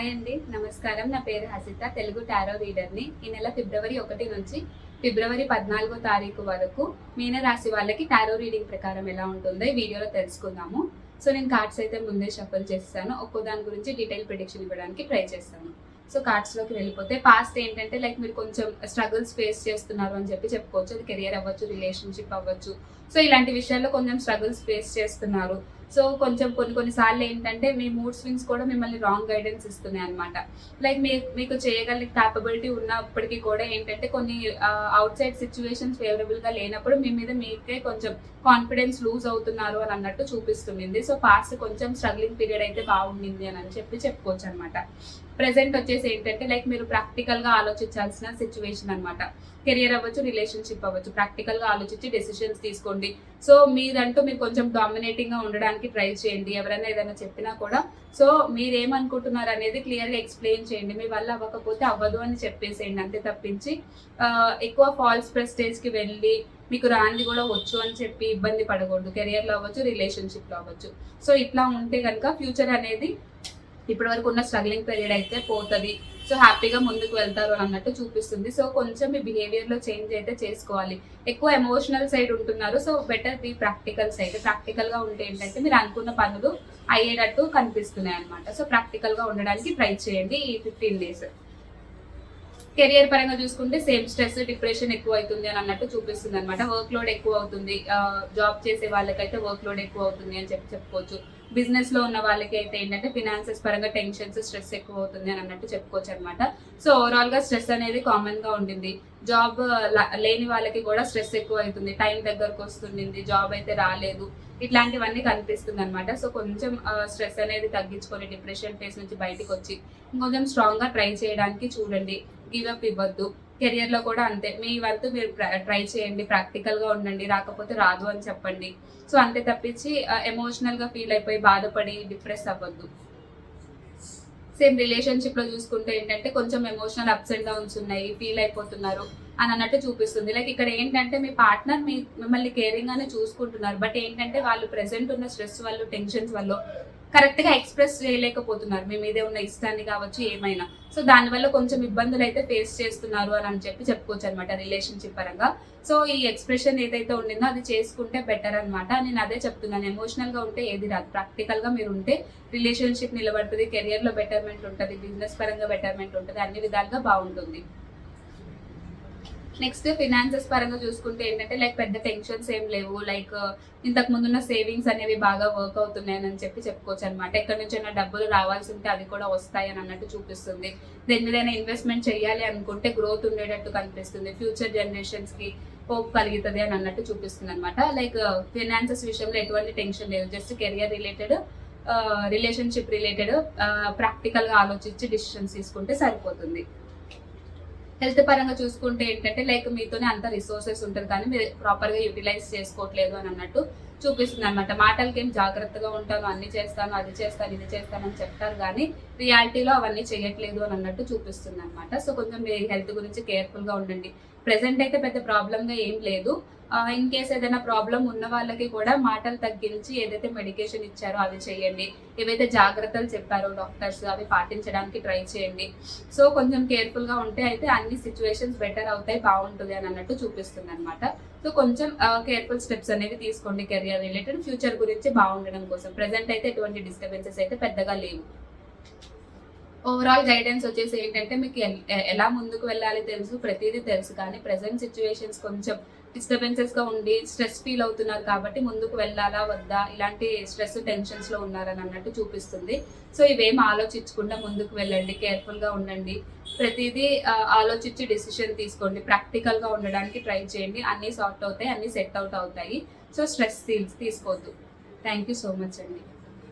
Hi అండి నమస్కారం. నా పేరు హసిత తెలుగు టారో రీడర్ని. ఈ నెల ఫిబ్రవరి ఒకటి నుంచి ఫిబ్రవరి పద్నాలుగో తారీఖు వరకు మీనరాశి వాళ్ళకి టారో రీడింగ్ ప్రకారం ఎలా ఉంటుందో ఈ వీడియోలో తెలుసుకుందాము. సో నేను కార్డ్స్ అయితే ముందే షఫల్ చేస్తాను. ఒక్కో దాని గురించి డీటెయిల్ ప్రిడిక్షన్ ఇవ్వడానికి ట్రై చేస్తాను. సో కార్డ్స్లోకి వెళ్ళిపోతే పాస్ట్ ఏంటంటే లైక్ మీరు కొంచెం స్ట్రగుల్స్ ఫేస్ చేస్తున్నారు అని చెప్పి చెప్పుకోవచ్చు. అది కెరియర్ అవ్వచ్చు రిలేషన్షిప్ అవ్వచ్చు. సో ఇలాంటి విషయాల్లో కొంచెం స్ట్రగుల్స్ ఫేస్ చేస్తున్నారు. సో కొంచెం కొన్ని కొన్నిసార్లు ఏంటంటే మీ మూడ్ స్వింగ్స్ కూడా మిమ్మల్ని రాంగ్ గైడెన్స్ ఇస్తున్నాయి అనమాట లైక్ మీ మీకు చేయగలిగే క్యాపబిలిటీ ఉన్నప్పటికీ కూడా ఏంటంటే కొన్ని అవుట్ సైడ్ సిచ్యువేషన్స్ ఫేవరబుల్గా లేనప్పుడు మీ మీద మీకే కొంచెం కాన్ఫిడెన్స్ లూజ్ అవుతున్నారు అని అన్నట్టు చూపిస్తుంది సో పాస్ట్ కొంచెం స్ట్రగ్లింగ్ పీరియడ్ అయితే బాగుండింది అని అని చెప్పి చెప్పుకోవచ్చు అనమాట ప్రెసెంట్ వచ్చేసి ఏంటంటే లైక్ మీరు ప్రాక్టికల్గా ఆలోచించాల్సిన సిచ్యువేషన్ అనమాట కెరియర్ అవ్వచ్చు రిలేషన్షిప్ అవ్వచ్చు ప్రాక్టికల్గా ఆలోచించి డెసిషన్స్ తీసుకోండి. సో మీరంటూ మీరు కొంచెం డామినేటింగ్గా ఉండడానికి ట్రై చేయండి ఎవరైనా ఏదైనా చెప్పినా కూడా. సో మీరు ఏమనుకుంటున్నారు అనేది క్లియర్గా ఎక్స్ప్లెయిన్ చేయండి. మీ వల్ల అవ్వకపోతే అవ్వదు అని చెప్పేసేయండి అంతే తప్పించి. ఎక్కువ ఫాల్స్ ప్రెస్టేజ్కి వెళ్ళి మీకు రాంది కూడా వచ్చు అని చెప్పి ఇబ్బంది పడకూడదు. కెరియర్లో అవ్వచ్చు రిలేషన్షిప్లో అవ్వచ్చు. సో ఇట్లా ఉంటే కనుక ఫ్యూచర్ అనేది ఇప్పటి వరకు ఉన్న స్ట్రగ్లింగ్ పీరియడ్ అయితే పోతుంది. సో హ్యాపీగా ముందుకు వెళ్తారు అని అన్నట్టు చూపిస్తుంది. సో కొంచెం మీ బిహేవియర్లో చేంజ్ అయితే చేసుకోవాలి. ఎక్కువ ఎమోషనల్ సైడ్ ఉంటున్నారు. So better be practical side ప్రాక్టికల్గా ఉంటే ఏంటంటే మీరు అనుకున్న పనులు అయ్యేటట్టు కనిపిస్తున్నాయి అనమాట సో ప్రాక్టికల్గా ఉండడానికి ట్రై చేయండి ఈ ఫిఫ్టీన్ డేస్ కెరియర్ పరంగా చూసుకుంటే సేమ్ స్ట్రెస్ డిప్రెషన్ ఎక్కువ అవుతుంది అని అన్నట్టు చూపిస్తుంది అనమాట వర్క్ లోడ్ ఎక్కువ అవుతుంది. జాబ్ చేసే వాళ్ళకైతే వర్క్ లోడ్ ఎక్కువ అవుతుంది అని చెప్పి చెప్పుకోవచ్చు. బిజినెస్లో ఉన్న వాళ్ళకి అయితే ఏంటంటే ఫినాన్సెస్ పరంగా టెన్షన్స్ స్ట్రెస్ ఎక్కువ అవుతుంది అని అన్నట్టు చెప్పుకోవచ్చు అనమాట సో ఓవరాల్గా స్ట్రెస్ అనేది కామన్గా ఉండింది. జాబ్ uh, లేని వాళ్ళకి కూడా స్ట్రెస్ ఎక్కువ అవుతుంది టైం దగ్గరకు వస్తుండింది. జాబ్ అయితే రాలేదు. ఇట్లాంటివన్నీ కనిపిస్తుంది అనమాట సో కొంచెం uh, స్ట్రెస్ అనేది తగ్గించుకొని డిప్రెషన్ ఫేస్ నుంచి బయటకు వచ్చి ఇంకొంచెం స్ట్రాంగ్గా ట్రై చేయడానికి చూడండి. గివ్ అప్ ఇవ్వద్దు. కెరియర్లో కూడా అంతే. మీ వంతు మీరు ట్రై చేయండి ప్రాక్టికల్గా ఉండండి రాకపోతే రాదు అని చెప్పండి. సో అంతే తప్పించి ఎమోషనల్గా ఫీల్ అయిపోయి బాధపడి డిప్రెస్ అవ్వద్దు. సేమ్ రిలేషన్షిప్లో చూసుకుంటే ఏంటంటే కొంచెం ఎమోషనల్ అప్స్ అండ్ డౌన్స్ ఉన్నాయి ఫీల్ అయిపోతున్నారు అని అన్నట్టు చూపిస్తుంది. లైక్ ఇక్కడ ఏంటంటే మీ పార్ట్నర్ మీ మిమ్మల్ని కేరింగ్ గానే చూసుకుంటున్నారు. బట్ ఏంటంటే వాళ్ళు ప్రెసెంట్ ఉన్న స్ట్రెస్ వల్ల టెన్షన్స్ వల్ల కరెక్ట్గా ఎక్స్ప్రెస్ చేయలేకపోతున్నారు. మీ మీదే ఉన్న ఇష్టాన్ని కావచ్చు ఏమైనా. సో దానివల్ల కొంచెం ఇబ్బందులు అయితే ఫేస్ చేస్తున్నారు అని అని చెప్పి చెప్పుకోవచ్చు అనమాట రిలేషన్షిప్ పరంగా. సో ఈ ఎక్స్ప్రెషన్ ఏదైతే ఉండిందో అది చేసుకుంటే బెటర్ అనమాట నేను అదే చెప్తున్నాను. ఎమోషనల్గా ఉంటే ఏది రాదు. ప్రాక్టికల్గా మీరు ఉంటే రిలేషన్షిప్ నిలబడుతుంది కెరియర్లో బెటర్మెంట్ ఉంటుంది బిజినెస్ పరంగా బెటర్మెంట్ ఉంటుంది అన్ని విధాలుగా బాగుంటుంది. నెక్స్ట్ ఫినాన్సెస్ పరంగా చూసుకుంటే ఏంటంటే లైక్ పెద్ద టెన్షన్స్ ఏం లేవు. లైక్ uh, ఇంతకు ముందున్న సేవింగ్స్ అనేవి బాగా వర్క్ అవుతున్నాయని అని చెప్పి చెప్పుకోవచ్చు అనమాట ఎక్కడి నుంచి అయినా డబ్బులు రావాల్సి ఉంటే అది కూడా వస్తాయి అని అన్నట్టు చూపిస్తుంది. దేని మీదైనా ఇన్వెస్ట్మెంట్ చేయాలి అనుకుంటే గ్రోత్ ఉండేటట్టు కనిపిస్తుంది. ఫ్యూచర్ జనరేషన్స్కి హోప్ కలుగుతుంది అని అన్నట్టు చూపిస్తుంది అనమాట లైక్ ఫినాన్సెస్ విషయంలో ఎటువంటి టెన్షన్ లేదు. Just career related relationship related ప్రాక్టికల్గా ఆలోచించి డిసిషన్స్ తీసుకుంటే సరిపోతుంది. హెల్త్ పరంగా చూసుకుంటే ఏంటంటే లైక్ మీతోనే అంత రిసోర్సెస్ ఉంటుంది కానీ మీరు ప్రాపర్గా యూటిలైజ్ చేసుకోవట్లేదు అని అన్నట్టు చూపిస్తుంది అనమాట మాటలకి ఏం జాగ్రత్తగా ఉంటాను అన్ని చేస్తాను అది చేస్తాను ఇది చేస్తాను అని చెప్తారు కానీ రియాలిటీలో అవన్నీ చేయట్లేదు అని అన్నట్టు చూపిస్తుంది అనమాట సో కొంచెం మీ హెల్త్ గురించి కేర్ఫుల్గా ఉండండి. ప్రెసెంట్ అయితే పెద్ద ప్రాబ్లంగా ఏం లేదు. ఇన్ కేస్ ఏదైనా ప్రాబ్లం ఉన్న వాళ్ళకి కూడా మాటలు తగ్గించి ఏదైతే మెడికేషన్ ఇచ్చారో అది చేయండి. ఏవైతే జాగ్రత్తలు చెప్పారో డాక్టర్స్ అవి పాటించడానికి ట్రై చేయండి. సో కొంచెం కేర్ఫుల్గా ఉంటే అయితే అన్ని సిచ్యువేషన్స్ బెటర్ అవుతాయి బాగుంటుంది అని అన్నట్టు చూపిస్తుంది అనమాట సో కొంచెం కేర్ఫుల్ స్టెప్స్ అనేవి తీసుకోండి కెరియర్ రిలేటెడ్ ఫ్యూచర్ గురించి బాగుండడం కోసం. ప్రెసెంట్ అయితే ఎటువంటి డిస్టర్బెన్సెస్ అయితే పెద్దగా లేవు. ఓవరాల్ గైడెన్స్ వచ్చేసి ఏంటంటే మీకు ఎలా ముందుకు వెళ్ళాలి తెలుసు ప్రతిదీ తెలుసు. కానీ ప్రెసెంట్ సిచ్యువేషన్స్ కొంచెం డిస్టర్బెన్సెస్గా ఉండి స్ట్రెస్ ఫీల్ అవుతున్నారు కాబట్టి ముందుకు వెళ్ళాలా వద్దా? ఇలాంటి స్ట్రెస్ టెన్షన్స్లో ఉన్నారని అన్నట్టు చూపిస్తుంది. సో ఇవేం ఆలోచించకుండా ముందుకు వెళ్ళండి కేర్ఫుల్గా ఉండండి. ప్రతిదీ ఆలోచించి డిసిషన్ తీసుకోండి. ప్రాక్టికల్గా ఉండడానికి ట్రై చేయండి. అన్ని సార్ట్ అవుతాయి అన్ని సెట్ అవుట్ అవుతాయి. సో స్ట్రెస్ తీసుకోవద్దు. థ్యాంక్ యూ సో మచ్ అండి.